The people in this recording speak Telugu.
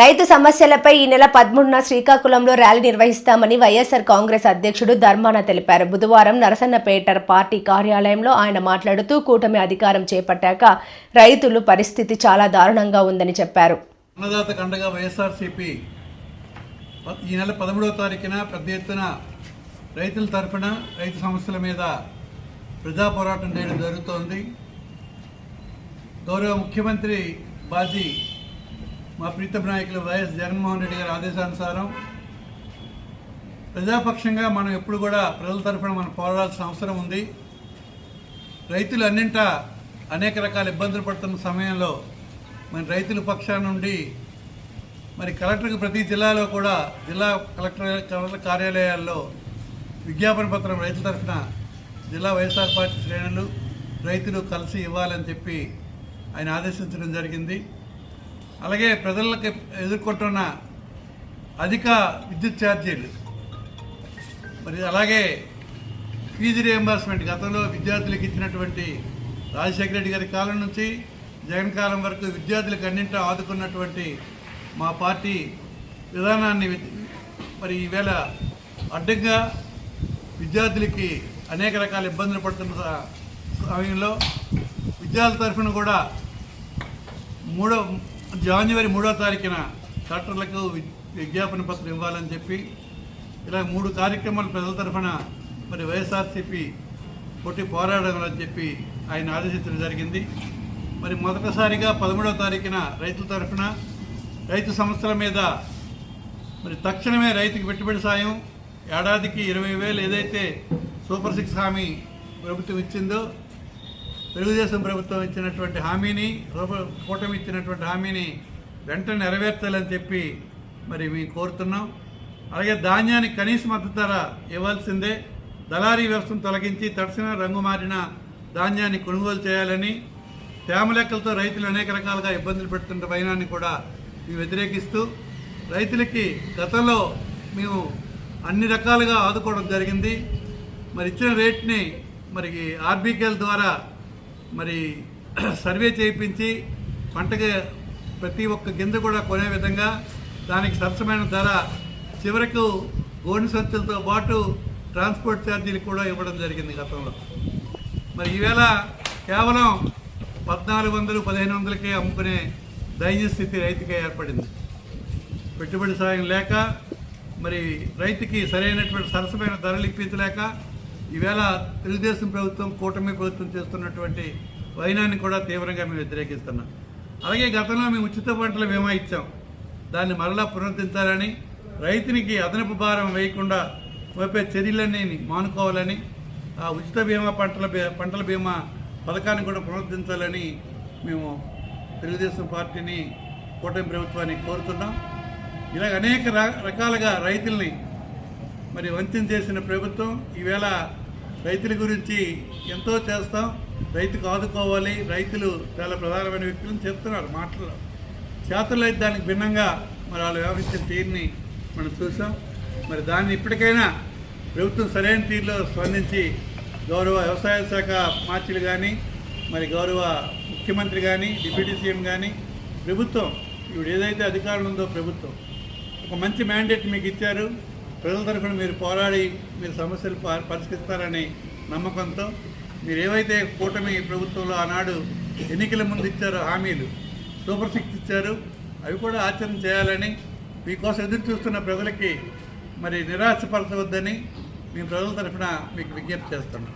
రైతు సమస్యలపై ఈ నెల పదమూడున శ్రీకాకుళంలో ర్యాలీ నిర్వహిస్తామని వైఎస్ఆర్ కాంగ్రెస్ అధ్యక్షుడు ధర్మాన తెలిపారు. బుధవారం నరసన్నపేట పార్టీ కార్యాలయంలో ఆయన మాట్లాడుతూ కూటమి అధికారం చేపట్టాక రైతులు పరిస్థితి చాలా దారుణంగా ఉందని చెప్పారు. అన్నదాత కండగా వైఎస్ఆర్సీపీ ఈ నెల పదమూడవ తారీఖున పెద్ద ఎత్తున రైతుల తరఫున రైతు సమస్యల మీద ప్రజా పోరాటం చేయడం జరుగుతోంది. గౌరవ ముఖ్యమంత్రి బాజీ మా ప్రీతం నాయకులు వైఎస్ జగన్మోహన్ రెడ్డి గారి ఆదేశానుసారం ప్రజాపక్షంగా మనం ఎప్పుడు కూడా ప్రజల తరఫున మనం పోరాడాల్సిన అవసరం ఉంది. రైతులు అన్నింటా అనేక రకాల ఇబ్బందులు పడుతున్న సమయంలో మన రైతుల పక్షాన నుండి మరి కలెక్టర్కి ప్రతి జిల్లాలో కూడా జిల్లా కలెక్టర్ కలెక్టర్ కార్యాలయాల్లో విజ్ఞాపన పత్రం రైతుల తరఫున జిల్లా వైఎస్ఆర్ పార్టీ శ్రేణులు రైతులు కలిసి ఇవ్వాలని చెప్పి ఆయన ఆదేశించడం జరిగింది. అలాగే ప్రజలకు ఎదుర్కొంటున్న అధిక విద్యుత్ ఛార్జీలు. మరి అలాగే ఫీజు రియంబర్స్మెంట్ గతంలో విద్యార్థులకు ఇచ్చినటువంటి రాజశేఖర రెడ్డి గారి కాలం నుంచి జగన్ కాలం వరకు విద్యార్థులకు అన్నింటా ఆదుకున్నటువంటి మా పార్టీ విధానాన్ని మరి ఈవేళ అడ్డంగా విద్యార్థులకి అనేక రకాల ఇబ్బందులు పడుతున్న సమయంలో విద్యార్థుల తరఫున కూడా మూడో జనవరి మూడో తారీఖున కలెక్టర్లకు విజ్ఞాపన పత్రం ఇవ్వాలని చెప్పి ఇలా మూడు కార్యక్రమాలు ప్రజల తరఫున మరి వైఎస్ఆర్సీపీ కొట్టి పోరాడాలని చెప్పి ఆయన ఆదేశించడం జరిగింది. మరి మొదటిసారిగా పదమూడవ తారీఖున రైతుల తరఫున రైతు సమస్యల మీద మరి తక్షణమే రైతుకి పెట్టుబడి సాయం ఏడాదికి ఇరవై వేలు ఏదైతే సూపర్ సిక్స్ హామీ ప్రభుత్వం ఇచ్చిందో తెలుగుదేశం ప్రభుత్వం ఇచ్చినటువంటి హామీని కూటమి ఇచ్చినటువంటి హామీని వెంటనే నెరవేర్చాలని చెప్పి మరి మేము కోరుతున్నాం. అలాగే ధాన్యానికి కనీస మద్దతు ధర ఇవ్వాల్సిందే. దళారీ వ్యవస్థను తొలగించి తడిసిన రంగు మారిన ధాన్యాన్ని కొనుగోలు చేయాలని తేమ లెక్కలతో రైతులు అనేక రకాలుగా ఇబ్బందులు పెడుతున్న పైనాన్ని కూడా మేము వ్యతిరేకిస్తూ రైతులకి గతంలో మేము అన్ని రకాలుగా ఆదుకోవడం జరిగింది. మరి ఇచ్చిన రేట్ని మరి ఆర్బీకేల ద్వారా మరి సర్వే చేయించి పంటకి ప్రతి ఒక్క గింజ కూడా కొనే విధంగా దానికి సరసమైన ధర చివరకు గోని సంచులతో పాటు ట్రాన్స్పోర్ట్ ఛార్జీలు కూడా ఇవ్వడం జరిగింది గతంలో. మరి ఈవేళ కేవలం పద్నాలుగు వందలు పదిహేను వందలకే అమ్ముకునే దైన్య స్థితి రైతుకే ఏర్పడింది. పెట్టుబడి సాయం లేక మరి రైతుకి సరైనటువంటి సరసమైన ధరలు ఇప్పించలేక ఈవేళ తెలుగుదేశం ప్రభుత్వం కూటమి ప్రభుత్వం చేస్తున్నటువంటి వైనాన్ని కూడా తీవ్రంగా మేము వ్యతిరేకిస్తున్నాం. అలాగే గతంలో మేము ఉచిత పంటల బీమా ఇచ్చాం. దాన్ని మరలా పునరుద్ధరించాలని రైతునికి అదనపు భారం వేయకుండా మోపే చర్యలన్నీ మానుకోవాలని ఆ ఉచిత బీమా పంటల పంటల బీమా పథకాన్ని కూడా పునరుద్ధరించాలని మేము తెలుగుదేశం పార్టీని కూటమి ప్రభుత్వాన్ని కోరుతున్నాం. ఇలాగ అనేక రకాలుగా రైతుల్ని మరి వంచన చేసిన ప్రభుత్వం ఈవేళ రైతుల గురించి ఎంతో చేస్తాం. రైతుకు ఆదుకోవాలి. రైతులు చాలా ప్రధానమైన వ్యక్తులను చెప్తున్నారు మాటల్లో. చేతుల్లో అయితే దానికి భిన్నంగా మరి వాళ్ళు వ్యవహరించిన తీరుని మనం చూసాం. మరి దాన్ని ఇప్పటికైనా ప్రభుత్వం సరైన తీరులో స్పందించి గౌరవ వ్యవసాయ శాఖ మార్చిలు కానీ మరి గౌరవ ముఖ్యమంత్రి కానీ డిప్యూటీ సీఎం కానీ ప్రభుత్వం ఇప్పుడు ఏదైతే అధికారం ఉందో ప్రభుత్వం ఒక మంచి మ్యాండేట్ మీకు ఇచ్చారు. ప్రజల తరఫున మీరు పోరాడి మీరు సమస్యలు ప- పరిష్కరిస్తారనే నమ్మకంతో మీరు ఏవైతే కూటమి ప్రభుత్వంలో ఆనాడు ఎన్నికల ముందు ఇచ్చారో హామీలు సూపర్ సిక్స్ ఇచ్చారు అవి కూడా ఆచరణ చేయాలని మీకోసం ఎదురు చూస్తున్న ప్రజలకి మరి నిరాశపరచవద్దని మేము ప్రజల తరఫున మీకు విజ్ఞప్తి చేస్తున్నాం.